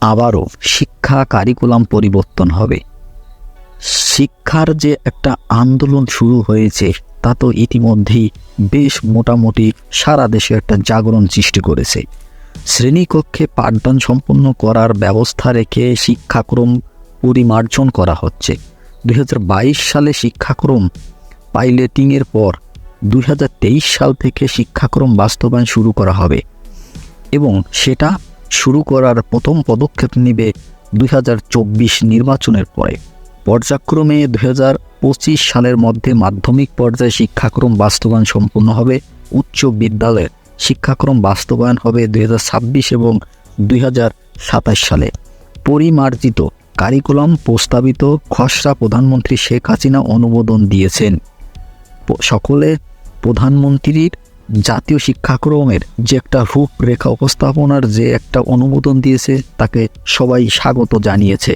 আবারও শিক্ষা কারিকুলাম পরিবর্তন হবে। শিক্ষার যে একটা আন্দোলন শুরু হয়েছে, তা তো ইতিমধ্যেই বেশ মোটামুটি সারা দেশে একটা জাগরণ সৃষ্টি করেছে। শ্রেণীকক্ষে পাঠদান সম্পন্ন করার ব্যবস্থা রেখে শিক্ষাক্রম পরিমার্জন করা হচ্ছে। দুই হাজার বাইশ সালে শিক্ষাক্রম পাইলটিংয়ের পর দু হাজার তেইশ সাল থেকে শিক্ষাক্রম বাস্তবায়ন শুরু করা হবে এবং সেটা শুরু করার প্রথম পদক্ষেপ নেবে দুই নির্বাচনের পরে। পর্যায়ক্রমে দুই হাজার পঁচিশ সালের মধ্যে মাধ্যমিক পর্যায়ে শিক্ষাক্রম বাস্তবায়ন সম্পূর্ণ হবে। উচ্চ বিদ্যালয়ের শিক্ষাক্রম বাস্তবায়ন হবে দুই হাজার ছাব্বিশ এবং দুই হাজার সাতাশ সালে। পরিমার্জিত কারিকুলাম প্রস্তাবিত খসড়া প্রধানমন্ত্রী শেখ হাসিনা অনুমোদন দিয়েছেন। সকলে প্রধানমন্ত্রীর জাতীয় শিক্ষাক্রমের যে একটা রূপরেখা উপস্থাপনার যে একটা অনুমোদন দিয়েছে তাকে সবাই স্বাগত জানিয়েছে।